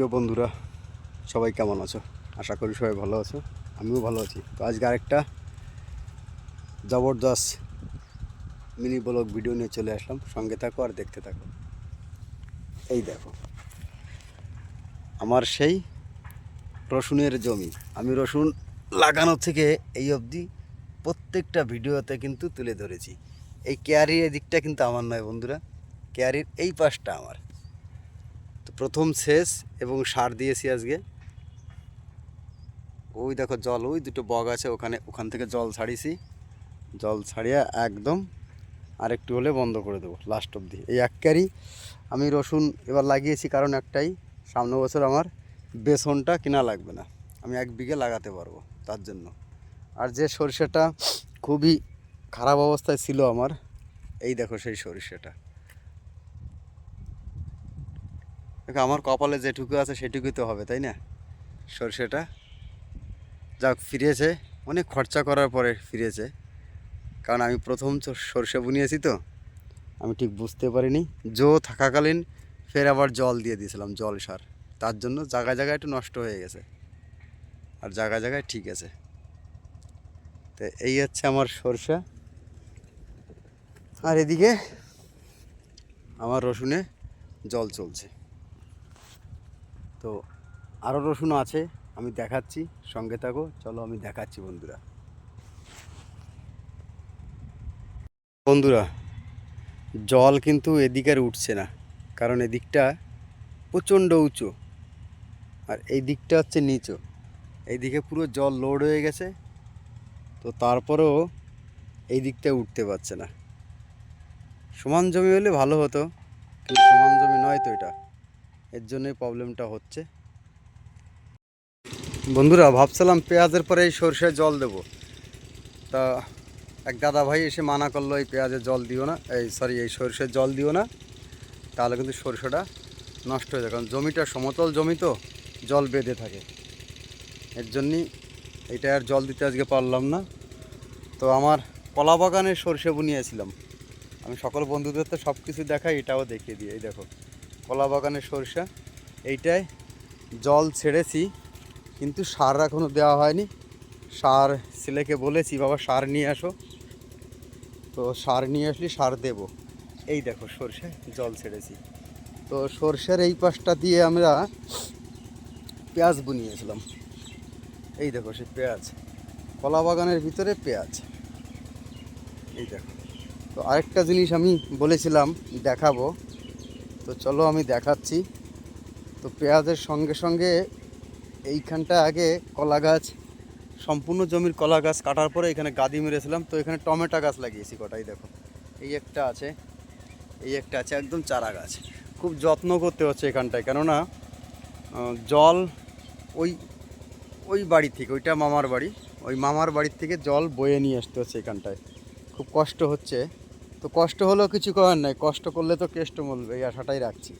প্রিয় বন্ধুরা, সবাই কেমন আছো? আশা করি সবাই ভালো আছো, আমিও ভালো আছি। তো আজকে আরেকটা জবরদস্ত মিনি ব্লগ ভিডিও নিয়ে চলে আসলাম। সঙ্গে থাকো আর দেখতে থাকো। এই দেখো, আমার সেই রসুনের জমি। আমি রসুন লাগানো থেকে এই অবধি প্রত্যেকটা ভিডিওতে কিন্তু তুলে ধরেছি। এই কেয়ারির দিকটা কিন্তু আমার নয় বন্ধুরা, কেয়ারির এই পাশটা আমার। প্রথম শেষ এবং সার দিয়েছি আজকে। ওই দেখো জল, ওই দুটো বগ আছে, ওখানে, ওখান থেকে জল ছাড়িয়েছি। জল ছাড়িয়ে একদম আর একটু হলে বন্ধ করে দেবো লাস্ট অবধি। এই এক ক্যারি আমি রসুন এবার লাগিয়েছি, কারণ একটাই, সামনে বছর আমার বেসনটা কিনা লাগবে না। আমি এক বিঘে লাগাতে পারব, তার জন্য। আর যে সরিষাটা খুবই খারাপ অবস্থায় ছিল আমার, এই দেখো সেই সরিষাটা। দেখো, আমার কপালে যেটুকু আছে সেটুকুই তো হবে, তাই না? সরষেটা যাক, ফিরেছে। অনেক খরচা করার পরে ফিরেছে। কারণ আমি প্রথম সরষে বুনিয়েছি তো, আমি ঠিক বুঝতে পারিনি। জো থাকাকালীন ফের আবার জল দিয়ে দিয়েছিলাম, জল সার। তার জন্য জায়গায় জায়গায় একটু নষ্ট হয়ে গেছে। আর জায়গায় জায়গায় ঠিক আছে। তো এই হচ্ছে আমার সরষা। আর এদিকে আমার রসুনে জল চলছে। তো আরও রসুন আছে, আমি দেখাচ্ছি, সঙ্গে থাকো, চলো আমি দেখাচ্ছি বন্ধুরা। বন্ধুরা, জল কিন্তু এদিকে আর উঠছে না, কারণ এদিকটা প্রচণ্ড উঁচু, আর এই দিকটা হচ্ছে নিচু। এইদিকে পুরো জল লোড হয়ে গেছে, তো তারপরেও এই দিকটা উঠতে পারছে না। সমান জমি হলে ভালো হতো, কিন্তু সমান জমি নয় তো এটা। এর জন্যই প্রবলেমটা হচ্ছে। বন্ধুরা, ভাবছিলাম পেঁয়াজের পরে এই সরষের জল দেব। তা এক দাদা ভাই এসে মানা করল, এই পেঁয়াজের জল দিও না, এই সরি এই সরষের জল দিও না, তাহলে কিন্তু সরষেটা নষ্ট হয়ে যায়। কারণ জমিটা সমতল জমি তো, জল বেঁধে থাকে। এর জন্যই এটা আর জল দিতে আজকে পারলাম না। তো আমার কলা বাগানে সরষে বুনিয়েছিলাম। আমি সকল বন্ধুদের তো সব কিছু দেখাই, এটাও দেখিয়ে দিই। এই দেখো কলা বাগানের সরষা, এইটায় জল ছেড়েছি, কিন্তু সার এখনও দেওয়া হয়নি। সার ছেলেকে বলেছি, বাবা, সার নিয়ে আসো। তো সার নিয়ে আসলে সার দেব। এই দেখো সরষে জল ছেড়েছি। তো সরষের এই পাশটা দিয়ে আমরা পেঁয়াজ বুনিয়েছিলাম। এই দেখো, সে পেঁয়াজ। কলা বাগানের ভিতরে পেঁয়াজ। এই দেখো। তো আরেকটা জিনিস আমি বলেছিলাম, দেখাবো। তো চলো আমি দেখাচ্ছি। তো পেঁয়াজের সঙ্গে সঙ্গে এইখানটা আগে কলা গাছ, সম্পূর্ণ জমির কলা গাছ কাটার পরে এখানে গাদি মেরেছিলাম। তো এখানে টমেটো গাছ লাগিয়েছি কটাই দেখো। এই একটা আছে, এই একটা আছে একদম চারা গাছ। খুব যত্ন করতে হচ্ছে এখানটায়, কেননা জল ওই ওই বাড়ি থেকে, ওইটা মামার বাড়ি, ওই মামার বাড়ির থেকে জল বয়ে নিয়ে আসতে হচ্ছে এখানটায়। খুব কষ্ট হচ্ছে। তো কষ্ট হলেও কিছু করার নাই। কষ্ট করলে তো কেষ্ট মলবে এই আশাটাই রাখছি।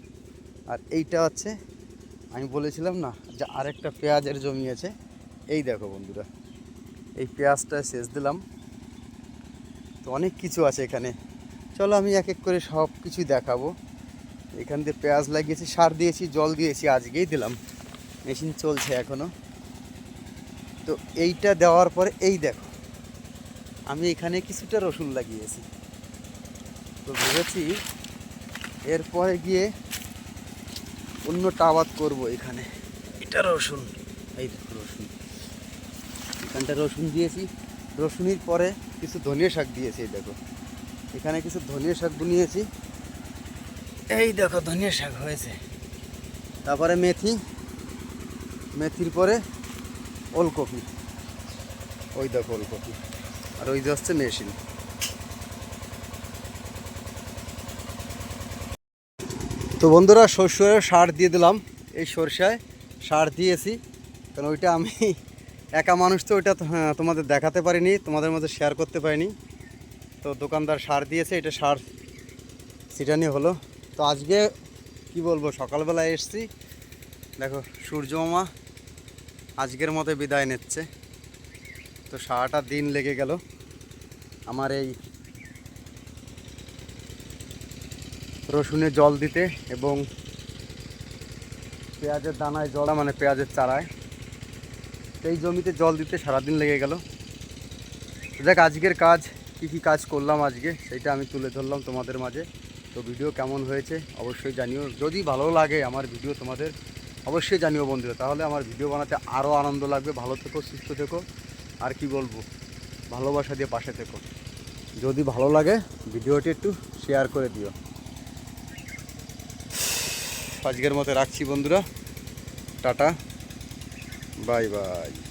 আর এইটা হচ্ছে, আমি বলেছিলাম না যে আরেকটা পেঁয়াজের জমি আছে। এই দেখো বন্ধুরা, এই পেঁয়াজটা সেচ দিলাম। তো অনেক কিছু আছে এখানে। চলো আমি এক এক করে সব কিছু দেখাবো। এখান দিয়ে পেঁয়াজ লাগিয়েছি, সার দিয়েছি, জল দিয়েছি, আজকেই দিলাম। মেশিন চলছে এখনও তো এইটা দেওয়ার পরে, এই দেখো, আমি এখানে কিছুটা রসুন লাগিয়েছি। তো ভেবেছি এরপরে গিয়ে অন্যটা আবাদ করব এখানে। এটা রসুন। এই দেখো রসুন। এখানটা রসুন দিয়েছি। রসুনির পরে কিছু ধনিয়া শাক দিয়েছি এই দেখো। এখানে কিছু ধনিয়া শাক বুনিয়েছি। এই দেখো ধনিয়া শাক হয়েছে। তারপরে মেথি। মেথির পরে ওলকপি। ওই দেখো ওলকপি। আর ওই যে হচ্ছে মেশিন। তো বন্ধুরা শস্যের সার দিয়ে দিলাম এই সরষায় সার দিয়েছি। কারণ ওইটা আমি একা মানুষ তো ওইটা হ্যাঁ, তোমাদের দেখাতে পারিনি তোমাদের মধ্যে শেয়ার করতে পারিনি। তো দোকানদার সার দিয়েছে এটা সার ছিটানি হলো। তো আজকে কি বলব সকালবেলায় এসছি। দেখো সূর্য মামা আজকের মতো বিদায় নিচ্ছে। তো সারাটা দিন লেগে গেল। আমার এই রসুনে জল দিতে এবং পেঁয়াজের দানায় জল মানে পেঁয়াজের চারায়। এই জমিতে জল দিতে সারাদিন লেগে গেল। দেখ, আজকের কাজ, কি কি কাজ করলাম আজকে সেইটা আমি তুলে ধরলাম তোমাদের মাঝে। তো ভিডিও কেমন হয়েছে অবশ্যই জানিও। যদি ভালো লাগে আমার ভিডিও তোমাদের, অবশ্যই জানিও বন্ধুরা। তাহলে আমার ভিডিও বানাতে আরও আনন্দ লাগবে। ভালো থেকো, সুস্থ থেকো। আর কি বলব? ভালোবাসা দিয়ে পাশে থেকো। যদি ভালো লাগে, ভিডিওটি একটু শেয়ার করে দিও। আজকের মতো রাখছি বন্ধুরা। টাটা। Bye bye.